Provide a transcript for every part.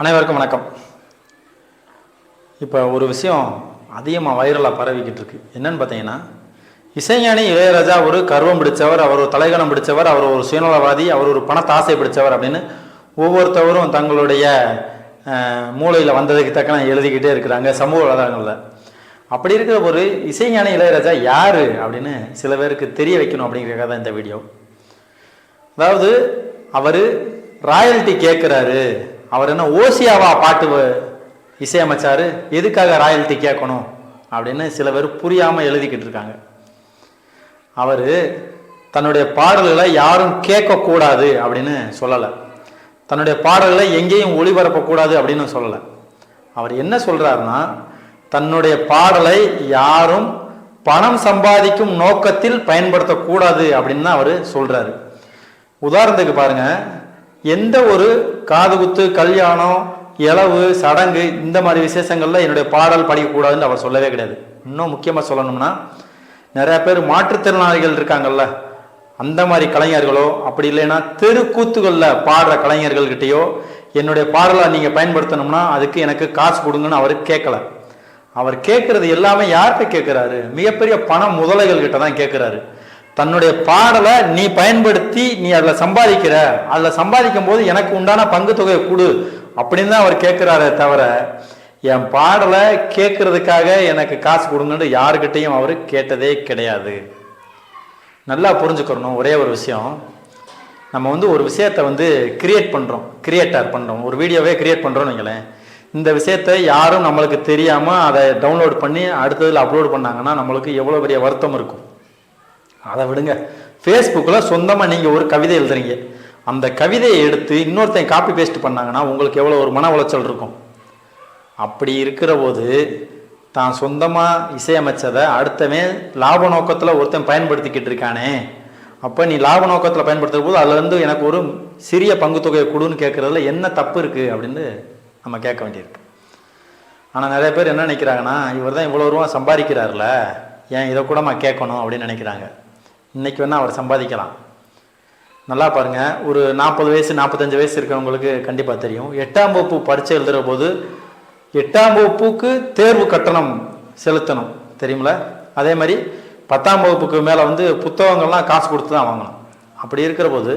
அனைவருக்கும் வணக்கம். இப்போ ஒரு விஷயம் அதிகமாக வைரலாக பரவிக்கிட்டு இருக்கு. என்னன்னு பார்த்தீங்கன்னா இசைஞானி இளையராஜா ஒரு கர்வம் பிடிச்சவர் அவர் ஒரு தலைகணம் பிடிச்சவர் அவர் ஒரு சுயநலவாதி அவர் ஒரு பணத்தாசை பிடிச்சவர் அப்படின்னு ஒவ்வொருத்தவரும் தங்களுடைய மூளையில் வந்ததுக்கு தக்கன எழுதிக்கிட்டே இருக்கிறாங்க சமூக வலைதளங்களில். அப்படி இருக்கிற ஒரு இசைஞானி இளையராஜா யார் அப்படின்னு சில பேருக்கு தெரிய வைக்கணும் அப்படிங்கிறதுக்காக தான் இந்த வீடியோ. அதாவது அவர் ராயல்ட்டி கேட்குறாரு அவர் என்ன ஓசியாவா பாட்டு இசையமைச்சார்? எதுக்காக ராயல்ட்டி கேட்கணும்? அப்படின்னு சில பேர் புரியாமல் எழுதிக்கிட்டு இருக்காங்க. அவர் தன்னுடைய பாடல்களை யாரும் கேட்கக்கூடாது அப்படின்னு சொல்லலை. தன்னுடைய பாடல்களை எங்கேயும் ஒளிபரப்பக்கூடாது அப்படின்னு சொல்லலை. அவர் என்ன சொல்கிறாருன்னா தன்னுடைய பாடலை யாரும் பணம் சம்பாதிக்கும் நோக்கத்தில் பயன்படுத்தக்கூடாது அப்படின்னு தான் அவர் சொல்கிறாரு உதாரணத்துக்கு பாருங்கள் எந்த ஒரு காதுகுத்து கல்யாணம் இளவு சடங்கு இந்த மாதிரி விசேஷங்களில் என்னுடைய பாடல் படிக்கக்கூடாதுன்னு அவர் சொல்லவே கிடையாது. இன்னும் முக்கியமாக சொல்லணும்னா நிறையா பேர் மாற்றுத்திறனாளிகள் இருக்காங்கல்ல அந்த மாதிரி கலைஞர்களோ அப்படி இல்லைன்னா தெருக்கூத்துகளில் பாடுற கலைஞர்கள்கிட்டயோ என்னுடைய பாடலை நீங்கள் பயன்படுத்தணும்னா அதுக்கு எனக்கு காசு கொடுங்கன்னு அவர் கேட்கல. அவர் கேட்குறது எல்லாமே யார்கிட்ட கேட்குறாரு? மிகப்பெரிய பண முதலைகள் கிட்ட தான் கேட்குறாரு. தன்னுடைய பாடலை நீ பயன்படுத்தி நீ அதில் சம்பாதிக்கிற. அதில் சம்பாதிக்கும் போது எனக்கு உண்டான பங்கு தொகையை கொடு அப்படின்னு தான் அவர் கேட்குறாரே தவிர என் பாடலை கேட்கறதுக்காக எனக்கு காசு கொடுங்கன்னு யாருக்கிட்டையும் அவர் கேட்டதே கிடையாது. நல்லா புரிஞ்சுக்கணும் ஒரே ஒரு விஷயம். நம்ம வந்து ஒரு விஷயத்தை வந்து கிரியேட் பண்ணுறோம் கிரியேட்டர் பண்ணுறோம் ஒரு வீடியோவே கிரியேட் பண்ணுறோம்னு வைங்களேன். இந்த விஷயத்தை யாரும் நம்மளுக்கு தெரியாமல் அதை டவுன்லோட் பண்ணி அடுத்ததில் அப்லோட் பண்ணாங்கன்னா நம்மளுக்கு எவ்வளோ பெரிய வருத்தம் இருக்கும். அதை விடுங்க. ஃபேஸ்புக்கில் சொந்தமாக நீங்கள் ஒரு கவிதை எழுதுறீங்க. அந்த கவிதையை எடுத்து இன்னொருத்தன் காப்பி பேஸ்ட் பண்ணாங்கன்னா உங்களுக்கு எவ்வளோ ஒரு மன உளைச்சல் இருக்கும். அப்படி இருக்கிற போது தான் சொந்தமாக இசையமைச்சதை அடுத்தவன் லாப நோக்கத்தில் ஒருத்தன் பயன்படுத்திக்கிட்டு இருக்கானே. அப்போ நீ லாப நோக்கத்தில் பயன்படுத்துகிற போது அதுலேருந்து எனக்கு ஒரு சிறிய பங்கு தொகையை கொடுன்னு கேட்குறதுல என்ன தப்பு இருக்குது அப்படின்னு நம்ம கேட்க வேண்டியிருக்கு. ஆனால் நிறைய பேர் என்ன நினைக்கிறாங்கன்னா இவர் தான் இவ்வளோ ரூபா சம்பாதிக்கிறாருல ஏன் இதை கூட நான் கேட்கணும் அப்படின்னு நினைக்கிறாங்க. இன்றைக்கி வேணால் அவர் சம்பாதிக்கலாம். நல்லா பாருங்க ஒரு நாற்பது வயசு நாற்பத்தஞ்சு வயசு இருக்கிறவங்களுக்கு கண்டிப்பாக தெரியும். எட்டாம் வகுப்பு பரீட்சை எழுதுகிற போது எட்டாம் வகுப்புக்கு தேர்வு கட்டணம் செலுத்தணும் தெரியுமில அதே மாதிரி பத்தாம் வகுப்புக்கு மேலே வந்து புத்தகங்கள்லாம் காசு கொடுத்து தான் வாங்கணும். அப்படி இருக்கிற போது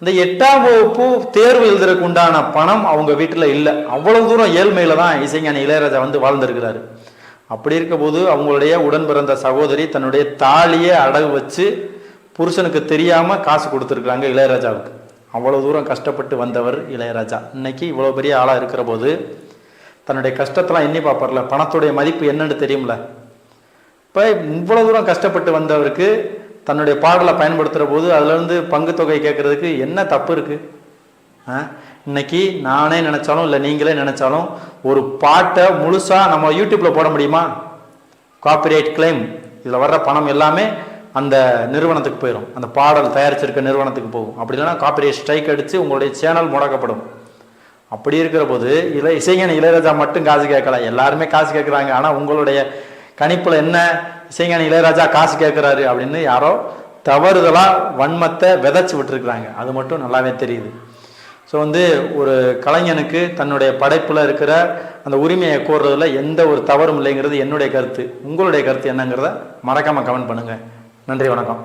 இந்த எட்டாம் வகுப்பு தேர்வு எழுதுறதுக்கு உண்டான பணம் அவங்க வீட்டில் இல்லை. அவ்வளோ தூரம் ஏழ்மையில் தான் இசைஞானி இளையராஜா வந்து வாழ்ந்திருக்கிறாரு. அப்படி இருக்க போது அவங்களுடைய உடன் பிறந்த சகோதரி தன்னுடைய தாலியை அடகு வச்சு புருஷனுக்கு தெரியாமல் காசு கொடுத்துருக்குறாங்க இளையராஜாவுக்கு. அவ்வளோ தூரம் கஷ்டப்பட்டு வந்தவர் இளையராஜா. இன்னைக்கு இவ்வளோ பெரிய ஆளாக இருக்கிற போது தன்னுடைய கஷ்டத்தெல்லாம் எண்ணி பார்ப்பார்ல. பணத்துடைய மதிப்பு என்னன்னு தெரியும்ல. இப்போ இவ்வளோ தூரம் கஷ்டப்பட்டு வந்தவருக்கு தன்னுடைய பாடலை பயன்படுத்துகிற போது அதுலேருந்து பங்கு தொகை கேட்குறதுக்கு என்ன தப்பு இருக்குது இன்னைக்கு நானே நினைச்சாலும் இல்லை நீங்களே நினைச்சாலும் ஒரு பாட்டை முழுசாக நம்ம யூடியூப்ல போட முடியுமா? காப்பிரைட் கிளைம் இதில் வர்ற பணம் எல்லாமே அந்த நிறுவனத்துக்கு போயிடும் அந்த பாடல் தயாரிச்சிருக்க நிறுவனத்துக்கு போகும். அப்படி இல்லைன்னா காப்பிரைட் ஸ்ட்ரைக் அடித்து உங்களுடைய சேனல் முடக்கப்படும். அப்படி இருக்கிற போது இளைய இசைஞன் இளையராஜா மட்டும் காசு கேட்கல. எல்லாருமே காசு கேட்குறாங்க. ஆனால் உங்களுடைய கணிப்பில் என்ன? இசைஞானி இளையராஜா காசு கேட்குறாரு அப்படின்னு யாரோ தவறுதலாக வன்மத்தை விதைச்சி விட்டுருக்குறாங்க. அது மட்டும் நல்லாவே தெரியுது. ஸோ வந்து ஒரு கலைஞனுக்கு தன்னுடைய படைப்பில் இருக்கிற அந்த உரிமையை கோர்றதுல எந்த ஒரு தவறும் இல்லைங்கிறது என்னுடைய கருத்து. உங்களுடைய கருத்து என்னங்கிறத மறக்காமல் கமெண்ட் பண்ணுங்கள் நன்றி வணக்கம்.